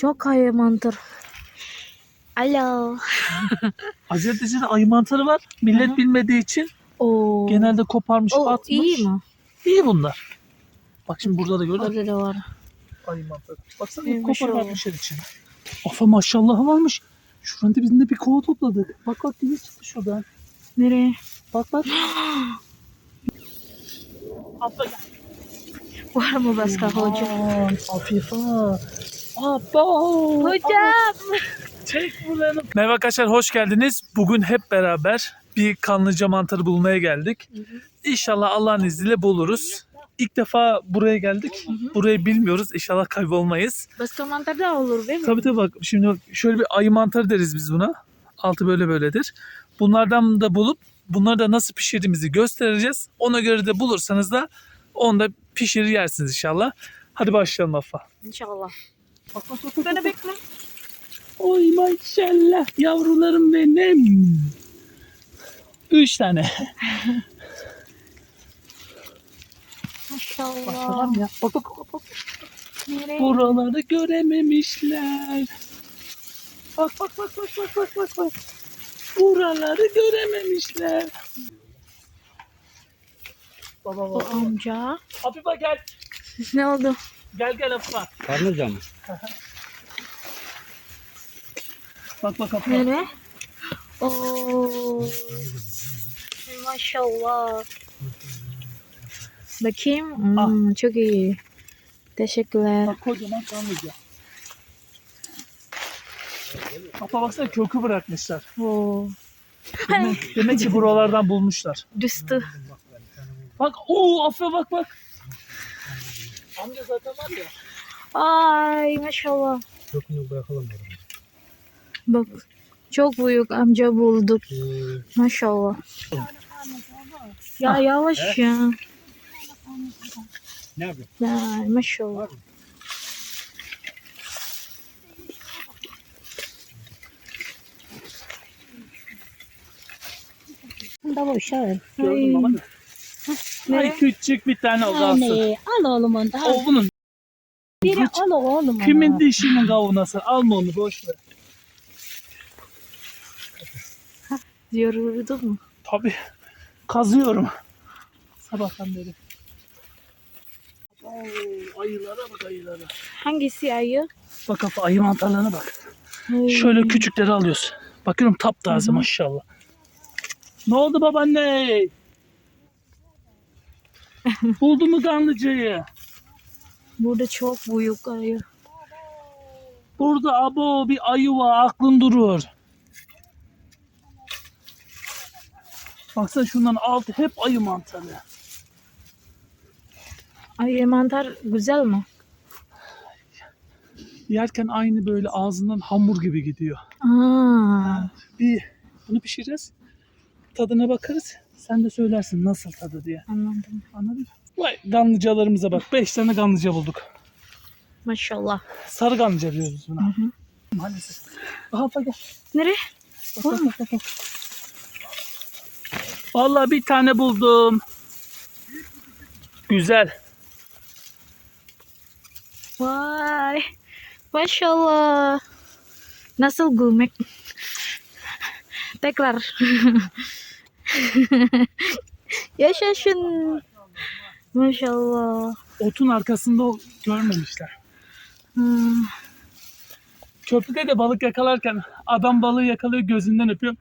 Çok ayı mantar. Alo. Azizet'te ayı mantarı var. Millet Hı hı. bilmediği için Oo. genelde koparmış o atmış. iyi mi? İyi bunlar. Bak şimdi burada da gördün. Orada da var. Ayı mantarı. Baksana İyiymiş koparıp o. atmışlar içine. Afa maşallah varmış. Şuranın dibinde bir kova topladık. Bak bak gibi çıktı şuradan. Nereye? Bak bak. Abla gel. Var mı başka hocam? Afife. Abba. Hocam. Çek buranı. Merhaba arkadaşlar hoş geldiniz. Bugün hep beraber bir kanlıca mantarı bulmaya geldik. İnşallah Allah'ın izniyle buluruz. İlk defa buraya geldik. Burayı bilmiyoruz. İnşallah kaybolmayız. Başka mantar da olur değil mi? Tabii tabii bak şimdi bak, şöyle bir ayı mantarı deriz biz buna. Altı böyle böyledir. Bunlardan da bulup bunları da nasıl pişirdiğimizi göstereceğiz. Ona göre de bulursanız da onu da pişirir yersiniz inşallah. Hadi başlayalım Afa. İnşallah. Beni bekle. Oy maşallah yavrularım benim. Üç tane. Başka var Maşallah. mı ya? Bak bak bak. bak. Nereye? Buraları görememişler. Bak bak bak bak bak bak bak bak. Buraları görememişler. Baba baba. amca. Habiba gel. Ne oldu? Gel gel Habiba. Karnıca mı? Bak bak Habiba. Nereye? Oo. Maşallah. Bakayım. Hmm, Çok iyi. Teşekkürler. Bak kocaman kanlıca. Hatta baksana kökü bırakmışlar. Oo. Demek, demek ki buralardan bulmuşlar. Düştü. Bak ooo Afra bak bak. Amca zaten var ya. Ay maşallah. Kökünü bırakalım. Bak çok büyük amca bulduk. Ee, Maşallah. Ya yavaş ya. ne yapıyor? Ya maşallah. Bunda boş ver. Gördün mü? Ay küçük bir tane o kalsın. Anne al oğlum onu da. Al. O bunun. Biri Hiç- al oğlum onu. Kimin dişinin kavunası? Alma onu boş ver. Yoruldun mu? Tabii. Kazıyorum. Sabahtan beri. Oo, ayılara bak ayılara. Hangisi ayı? Bak bak ayı mantarlarına bak. Şöyle küçükleri alıyoruz. Bakıyorum taptaze maşallah. Ne oldu babaanne? Buldu mu kanlıcayı? Burada çok büyük ayı. Burada abo bir ayı var aklın durur. Baksana şundan altı hep ayı mantarı. Ayı mantar güzel mi? Yerken aynı böyle ağzından hamur gibi gidiyor. Aa, Bir bunu pişireceğiz. Tadına bakarız. Sen de söylersin nasıl tadı diye. anladım. Anladın? Vay ganlıcalarımıza bak. Beş tane ganlıca bulduk. Maşallah. Sarı ganlıca diyoruz biz buna. Hı hı. Maalesef. Aha bak gel. Nereye? Bak, bak, bak, bak, bak. Vallahi bir tane buldum. Güzel. Vay. Maşallah. Nasıl gülmek? Tekrar. Yaşasın. Maşallah. Otun arkasında görmemişler. Hmm. Köprüde de balık yakalarken adam balığı yakalıyor gözünden öpüyor.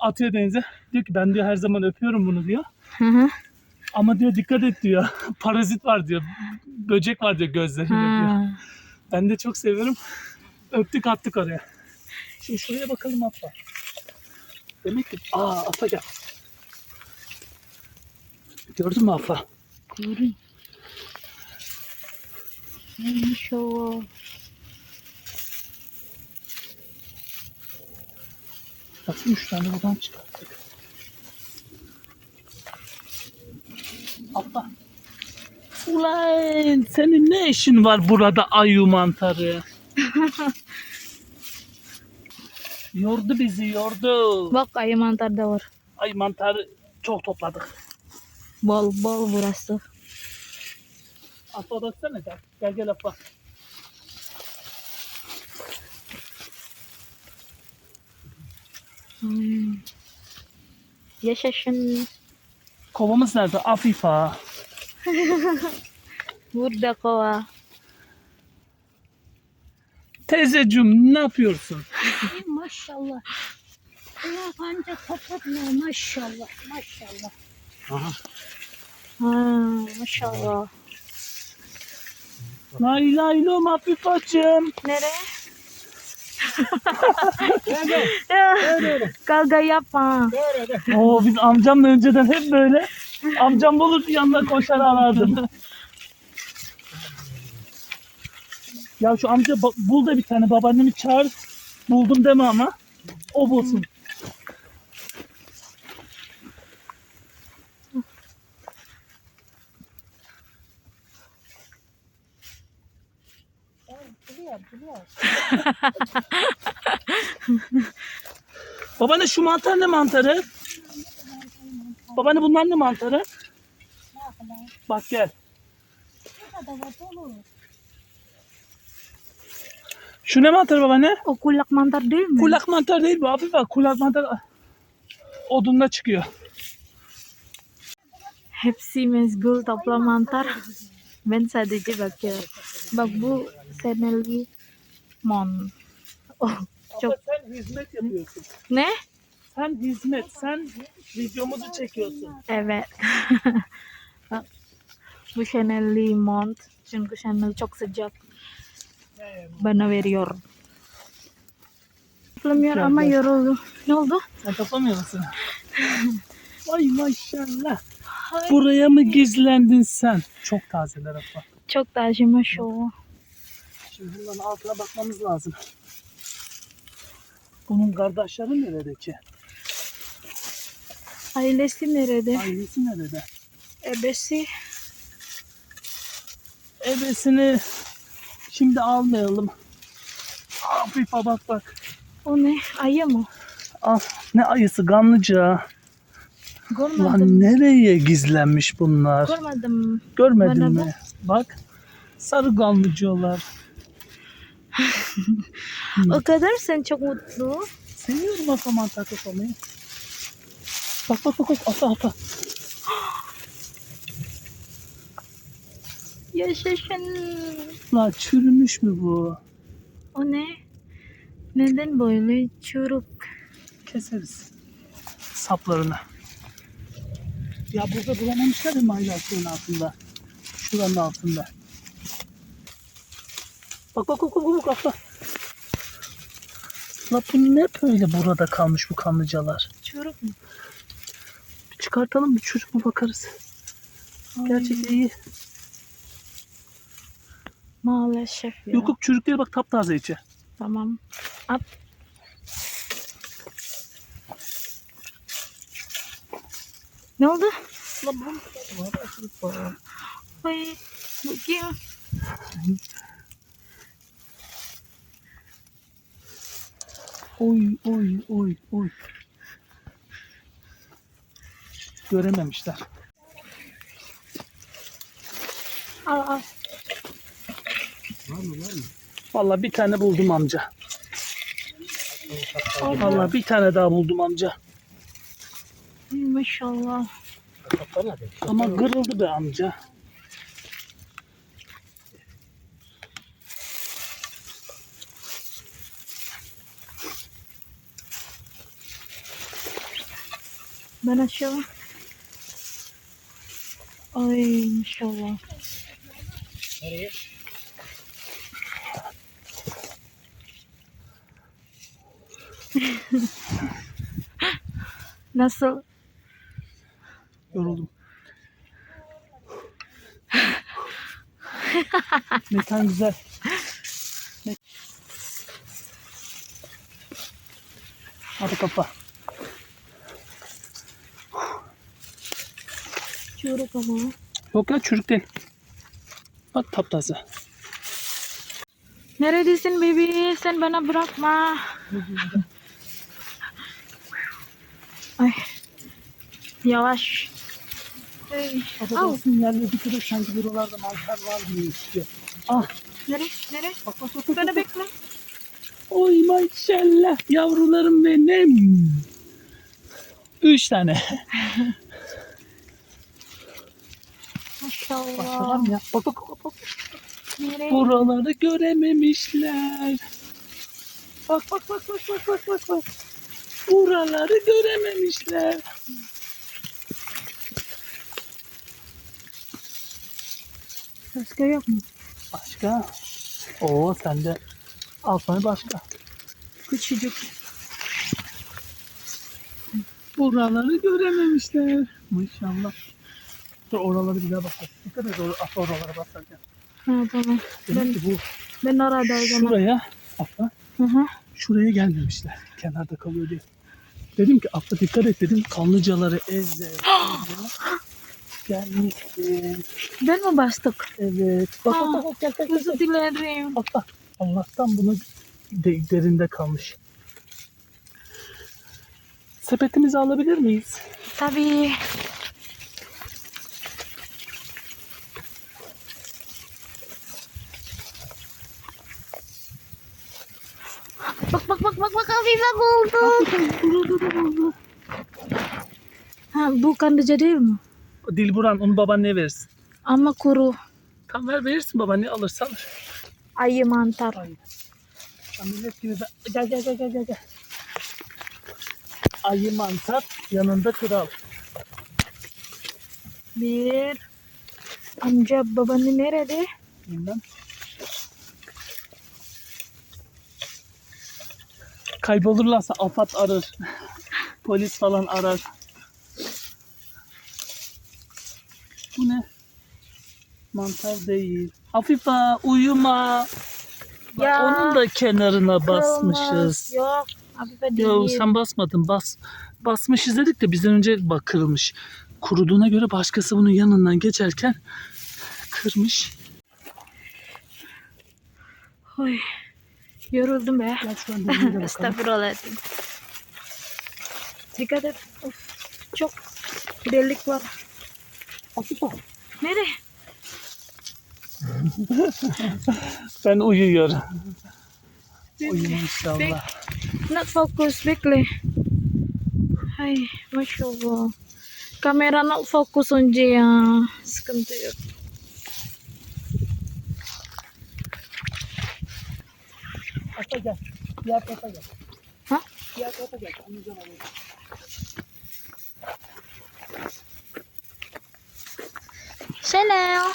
Atıyor denize. Diyor ki ben diyor her zaman öpüyorum bunu diyor. Hı hı. Ama diyor dikkat et diyor. Parazit var diyor. Böcek var diyor gözlerinde diyor. Ben de çok seviyorum. Öptük attık oraya. Şimdi şuraya bakalım Afa. Demek ki... Aa Afa gel. Gördün mü Afa? Görün. Ay, Maşallah. Bak üç tane buradan çıkarttık. Afa. Ulan senin ne işin var burada ayu mantarı? yordu bizi yordu. Bak ayı mantar da var. Ay mantarı çok topladık. Bal bal burası. Atla da sen gel. Gel gel atla. Hmm. Yaşasın. Kovamız nerede? Afifa. Burada kova. Teyzecim ne yapıyorsun? maşallah. Kulak anca kapatmıyor maşallah maşallah. Ha, maşallah. Lay lay lom Afifacığım. Nereye? Ya, Kavga yapma. Oo biz amcamla önceden hep böyle. Amcam bulur yanına koşar arardım. ya şu amca bul da bir tane babaannemi çağır. Buldum deme ama. O bulsun. Biliyor, biliyor. Babaanne şu mantar ne mantarı? Babaanne bunlar ne mantarı? Bak gel. Şu ne mantarı babaanne? O kulak mantar değil mi? Kulak mantar değil bu abi bak kulak mantar odunla çıkıyor. Hepsi mezgul topla mantar. Ben sadece bakıyorum. Bak bu seneli mon. Oh, çok. sen hizmet yapıyorsun. Ne? Sen hizmet, sen videomuzu çekiyorsun. Evet. Bu Chanel mont. Çünkü Chanel çok sıcak. Bana veriyor. Toplamıyor ama yoruldu. Ne oldu? Sen toplamıyor musun? Ay maşallah. Buraya mı gizlendin sen? Çok tazeler abla. Çok taşımış o. Şimdi bunların altına bakmamız lazım. Bunun kardeşleri nerede ki? Ailesi nerede? Ailesi nerede? Ebesi. Ebesini şimdi almayalım. Afife bak bak. O ne? Ayı mı? Al. Ne ayısı ganlıca. Görmedim. Lan nereye gizlenmiş bunlar? Görmedim. Görmedin Bana mi? Bak. Sarı ganlıcıyorlar. O kadar sen çok mutlu. Seviyorum ata mantar toplamayı. Bak bak bak bak ata ata. Yaşasın. La çürümüş mü bu? O ne? Neden böyle çürük? Keseriz. Saplarını. Ya burada bulamamışlar ya maylasının altında. Şuranın altında. Bak bak bak bak bak bak. La bu ne böyle burada kalmış bu kanlıcalar? Mü? Bir çıkartalım bir çocuk mu bakarız. Gerçekten iyi. Maalesef ya. Yok yok çocuk değil bak taptaze içi. Tamam. At. Ne oldu? Ay, bakayım. Oy oy oy oy. Görememişler. Al al. Vallahi bir tane buldum amca. Vallahi bir tane daha buldum amca. Maşallah. Ama kırıldı be amca. Ben aşağı. Ay maşallah. Nasıl? Yoruldum. Mekan güzel. Hadi kapa. Çürük ama. Yok ya çürük değil. Bak taptaze. Neredesin bebi? Sen bana bırakma. Ay. Yavaş. Affedersin yerleri dikkat sanki buralarda mantar var gibi istiyor. Ah Nere? Nere? bak bak bak. bak, Bana bak. bekle. Oy maşallah yavrularım benim. Üç tane. Maşallah. mı ya? Bak bak bak. bak. Nereye? Buraları görememişler. Bak bak bak bak bak bak bak bak. Buraları görememişler. Başka yok mu? Başka? Oo sende. Al sana başka. Küçücük. Buraları görememişler. Maşallah. Dur oraları bir daha bakalım. Dikkat et or atla oralara basarken. Ha tamam. Demek Ben, ki bu ben o zaman. şuraya atla. Hı hı. Şuraya gelmemişler. Kenarda kalıyor diye. Dedim ki atla dikkat et dedim. Kanlıcaları eze. eze. Gelmişsin. Ben mi bastık? Evet. Bak Aa, bak bak gel gel. Özür dilerim. Bak bak. Allah'tan bunu de, derinde kalmış. Sepetimizi alabilir miyiz? Tabii. Bak bak bak bak bak abi bak oldu. Ha bu kandıca değil mi? Dilburan onu babaanneye verirsin. Ama kuru. Tam ver verirsin babaanne alırsa alır. Ayı mantar. Ay. Ameliyat gibi ben... Gel gel gel gel gel. Ayı mantar yanında kral. Bir. Amca babaanne nerede? Bilmem. Kaybolurlarsa afat arar. Polis falan arar. Bu ne? Mantar değil. Hafife uyuma. Bak, Ya. Onun da kenarına basmışız. Yok. Abi ben Yo değil. sen basmadın. Bas basmışız dedik de bizden önce bak kırılmış. Kuruduğuna göre başkası bunun yanından geçerken kırmış. Oy. Yoruldum be. Gel şu dibine de bakalım. Estağfurullah. Dikkat et. Of, çok delik var. Hafife. Nereye? Ben uyuyorum. Uyuma inşallah. Not focus bekle. Ay maşallah. Kamera not fokus önce ya. Sıkıntı yok. Ata gel. Diğer tarafa gel. Ha? Diğer tarafa gel. Anlayacağım Selam.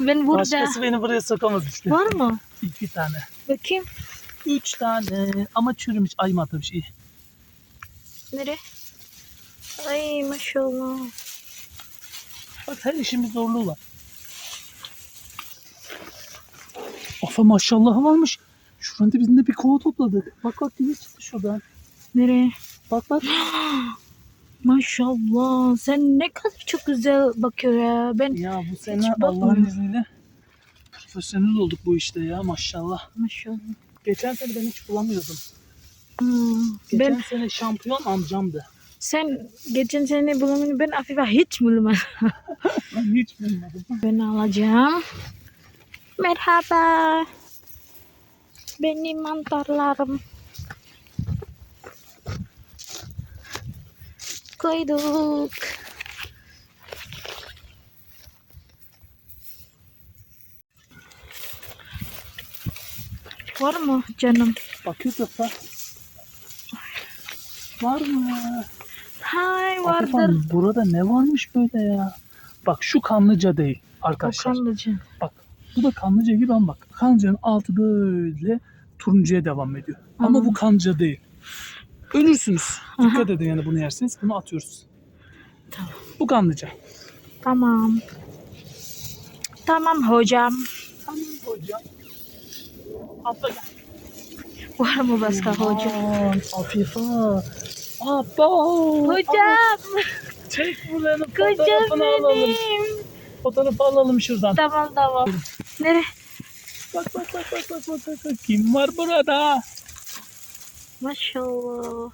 Ben burada. Başkası beni buraya sokamaz işte. Var mı? İki tane. Bakayım. Üç tane. Ama çürümüş. Ay mı atlamış iyi. Nereye? Ay maşallah. Bak her işin bir zorluğu var. Afa maşallah varmış. Şuranın dibinde bir kova topladık. Bak bak deniz çıktı şuradan. Nereye? Bak bak. Maşallah. Sen ne kadar çok güzel bakıyor ya. Ben Ya bu sene Allah'ın bakmıyorum. izniyle profesyonel olduk bu işte ya maşallah. maşallah. Geçen sene ben hiç bulamıyordum. Hmm. Geçen Ben sene şampiyon amcamdı. sen geçen sene bulamadın ben Afife hiç bulamadım. Ben hiç bulmadım. Ben alacağım. Merhaba. Benim mantarlarım. Koyduk. Var mı canım? Bakıyor da Var mı? Hay vardır. burada ne varmış böyle ya? Bak şu kanlıca değil arkadaşlar. Okanlıcı. Bak bu da kanlıca gibi ama bak kanlıcanın altı böyle turuncuya devam ediyor. Ama Anladım. bu kanlıca değil. Ölürsünüz. Dikkat edin yani bunu yersiniz. Bunu atıyoruz. Tamam. Bu kanlıca. Tamam. Tamam hocam. Tamam hocam. Atla gel. Var mı başka hocam? Afife. Abo. Hocam. Çek buranın fotoğrafını alalım. benim. Fotoğrafı alalım şuradan. Tamam tamam. Nereye? Bak bak bak bak bak bak. bak. Kim var burada? Maşallah.